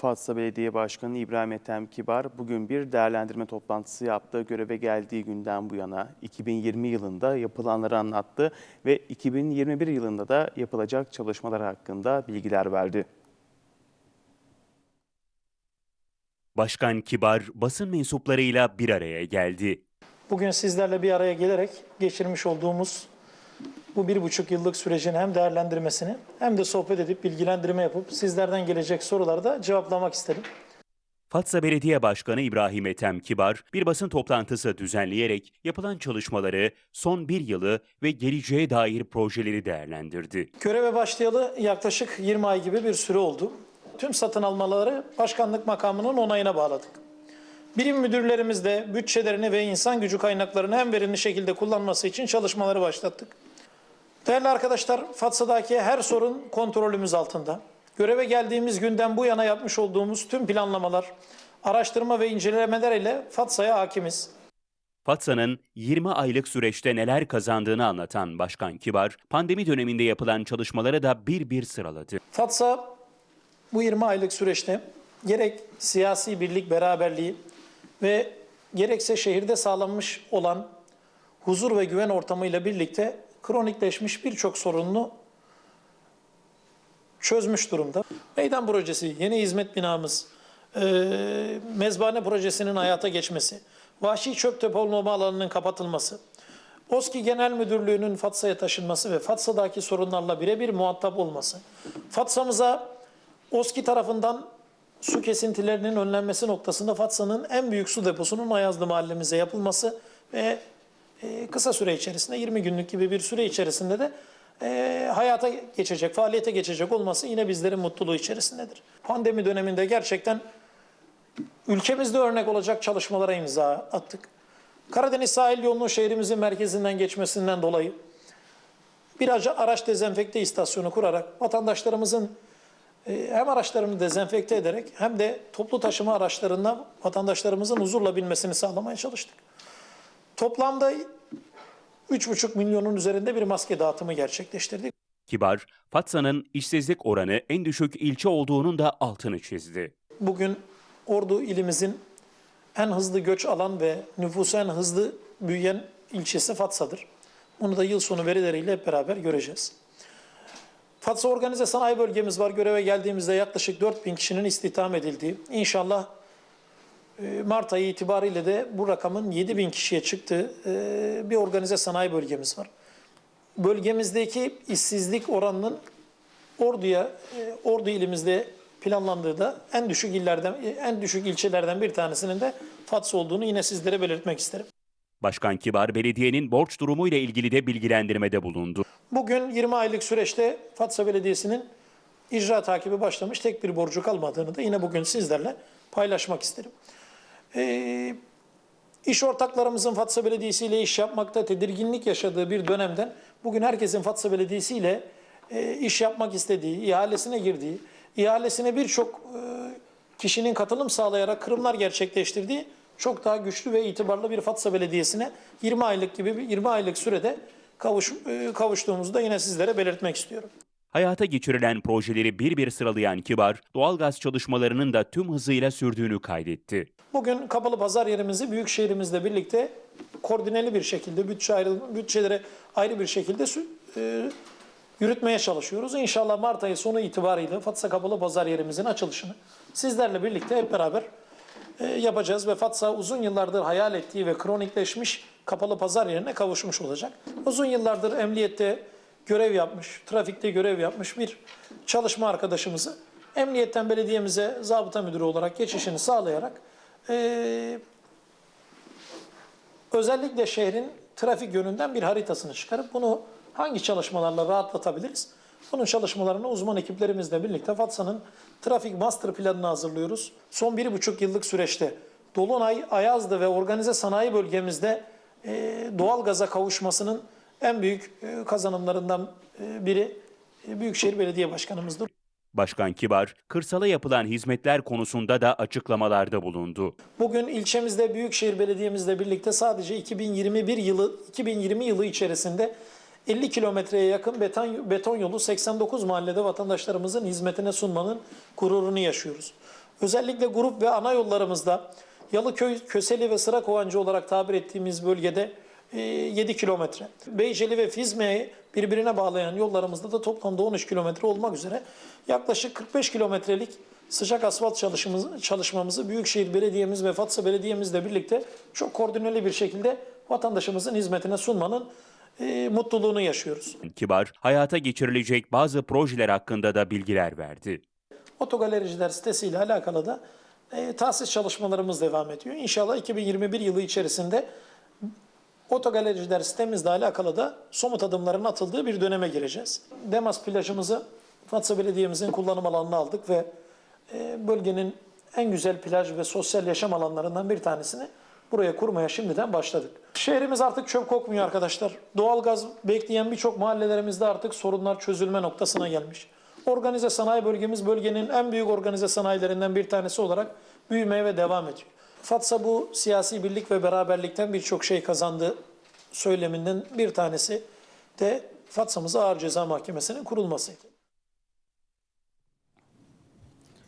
Fatsa Belediye Başkanı İbrahim Ethem Kibar bugün bir değerlendirme toplantısı yaptı. Göreve geldiği günden bu yana 2020 yılında yapılanları anlattı ve 2021 yılında da yapılacak çalışmalar hakkında bilgiler verdi. Başkan Kibar basın mensuplarıyla bir araya geldi. Bugün sizlerle bir araya gelerek geçirmiş olduğumuz bu bir buçuk yıllık sürecin hem değerlendirmesini hem de sohbet edip bilgilendirme yapıp sizlerden gelecek soruları da cevaplamak istedim. Fatsa Belediye Başkanı İbrahim Ethem Kibar bir basın toplantısı düzenleyerek yapılan çalışmaları, son bir yılı ve geleceğe dair projeleri değerlendirdi. Göreve başlayalı yaklaşık 20 ay gibi bir süre oldu. Tüm satın almaları başkanlık makamının onayına bağladık. Birim müdürlerimiz de bütçelerini ve insan gücü kaynaklarını en verimli şekilde kullanması için çalışmaları başlattık. Değerli arkadaşlar, Fatsa'daki her sorun kontrolümüz altında. Göreve geldiğimiz günden bu yana yapmış olduğumuz tüm planlamalar, araştırma ve incelemeler ile Fatsa'ya hakimiz. Fatsa'nın 20 aylık süreçte neler kazandığını anlatan Başkan Kibar, pandemi döneminde yapılan çalışmaları da bir bir sıraladı. Fatsa bu 20 aylık süreçte gerek siyasi birlik beraberliği ve gerekse şehirde sağlanmış olan huzur ve güven ortamıyla birlikte kronikleşmiş birçok sorununu çözmüş durumda. Meydan projesi, yeni hizmet binamız, eee, mezbahane projesinin hayata geçmesi, vahşi çöp depolama alanının kapatılması, OSKİ Genel Müdürlüğü'nün Fatsa'ya taşınması ve Fatsa'daki sorunlarla birebir muhatap olması, Fatsa'mıza OSKİ tarafından su kesintilerinin önlenmesi noktasında Fatsa'nın en büyük su deposunun Ayazlı mahallemize yapılması ve e, kısa süre içerisinde 20 günlük gibi bir süre içerisinde de e, hayata geçecek, faaliyete geçecek olması yine bizlerin mutluluğu içerisindedir. Pandemi döneminde gerçekten ülkemizde örnek olacak çalışmalara imza attık. Karadeniz sahil yolunun şehrimizin merkezinden geçmesinden dolayı bir araç- araç dezenfekte istasyonu kurarak vatandaşlarımızın e, hem araçlarını dezenfekte ederek hem de toplu taşıma araçlarından vatandaşlarımızın huzurla binmesini sağlamaya çalıştık. Toplamda 3,5 milyonun üzerinde bir maske dağıtımı gerçekleştirdik. Kibar, Fatsa'nın işsizlik oranı en düşük ilçe olduğunun da altını çizdi. Bugün Ordu ilimizin en hızlı göç alan ve nüfusu en hızlı büyüyen ilçesi Fatsa'dır. Bunu da yıl sonu verileriyle hep beraber göreceğiz. Fatsa Organize Sanayi Bölgemiz var. Göreve geldiğimizde yaklaşık 4000 kişinin istihdam edildiği. İnşallah Mart ayı itibariyle de bu rakamın 7000 kişiye çıktığı e, bir organize sanayi bölgemiz var. Bölgemizdeki işsizlik oranının Ordu'ya, e, Ordu ilimizde planlandığı da en düşük illerden, e, en düşük ilçelerden bir tanesinin de Fatsa olduğunu yine sizlere belirtmek isterim. Başkan Kibar, belediyenin borç durumuyla ilgili de bilgilendirmede bulundu. Bugün 20 aylık süreçte Fatsa Belediyesi'nin icra takibi başlamış tek bir borcu kalmadığını da yine bugün sizlerle paylaşmak isterim. Ee, iş ortaklarımızın Fatsa Belediyesi ile iş yapmakta tedirginlik yaşadığı bir dönemden bugün herkesin Fatsa Belediyesi ile e, iş yapmak istediği, ihalesine girdiği, ihalesine birçok e, kişinin katılım sağlayarak kırımlar gerçekleştirdiği çok daha güçlü ve itibarlı bir Fatsa Belediyesi'ne 20 aylık gibi bir 20 aylık sürede kavuş, e, kavuştuğumuzu da yine sizlere belirtmek istiyorum. Hayata geçirilen projeleri bir bir sıralayan Kibar, doğalgaz çalışmalarının da tüm hızıyla sürdüğünü kaydetti. Bugün kapalı pazar yerimizi büyük şehrimizle birlikte koordineli bir şekilde bütçe ayrı, bütçelere ayrı bir şekilde e, yürütmeye çalışıyoruz. İnşallah Mart ayı sonu itibariyle Fatsa Kapalı Pazar yerimizin açılışını sizlerle birlikte hep beraber e, yapacağız ve Fatsa uzun yıllardır hayal ettiği ve kronikleşmiş kapalı pazar yerine kavuşmuş olacak. Uzun yıllardır emniyette görev yapmış, trafikte görev yapmış bir çalışma arkadaşımızı emniyetten belediyemize zabıta müdürü olarak geçişini sağlayarak e, özellikle şehrin trafik yönünden bir haritasını çıkarıp bunu hangi çalışmalarla rahatlatabiliriz? Bunun çalışmalarını uzman ekiplerimizle birlikte Fatsa'nın trafik master planını hazırlıyoruz. Son bir buçuk yıllık süreçte Dolunay, Ayazlı ve organize sanayi bölgemizde e, doğal gaza kavuşmasının en büyük e, kazanımlarından e, biri e, Büyükşehir Belediye Başkanımızdır. Başkan Kibar, kırsala yapılan hizmetler konusunda da açıklamalarda bulundu. Bugün ilçemizde Büyükşehir Belediye'mizle birlikte sadece 2021 yılı 2020 yılı içerisinde 50 kilometreye yakın beton, beton yolu 89 mahallede vatandaşlarımızın hizmetine sunmanın gururunu yaşıyoruz. Özellikle grup ve ana yollarımızda Yalıköy, Köseli ve Sırakovancı olarak tabir ettiğimiz bölgede 7 kilometre. Beyşeli ve Fizme'yi birbirine bağlayan yollarımızda da toplamda 13 kilometre olmak üzere yaklaşık 45 kilometrelik sıcak asfalt çalışmamızı, çalışmamızı Büyükşehir Belediye'miz ve Fatsa Belediye'mizle birlikte çok koordineli bir şekilde vatandaşımızın hizmetine sunmanın e, mutluluğunu yaşıyoruz. Kibar, hayata geçirilecek bazı projeler hakkında da bilgiler verdi. Otogalericiler sitesiyle alakalı da e, tahsis çalışmalarımız devam ediyor. İnşallah 2021 yılı içerisinde otogalericiler sitemizle alakalı da somut adımların atıldığı bir döneme gireceğiz. Demas plajımızı Fatsa Belediye'mizin kullanım alanına aldık ve e, bölgenin en güzel plaj ve sosyal yaşam alanlarından bir tanesini buraya kurmaya şimdiden başladık. Şehrimiz artık çöp kokmuyor arkadaşlar. Doğalgaz bekleyen birçok mahallelerimizde artık sorunlar çözülme noktasına gelmiş. Organize sanayi bölgemiz bölgenin en büyük organize sanayilerinden bir tanesi olarak büyümeye ve devam ediyor. Fatsa bu siyasi birlik ve beraberlikten birçok şey kazandı söyleminden bir tanesi de Fatsa'mız Ağır Ceza Mahkemesi'nin kurulmasıydı.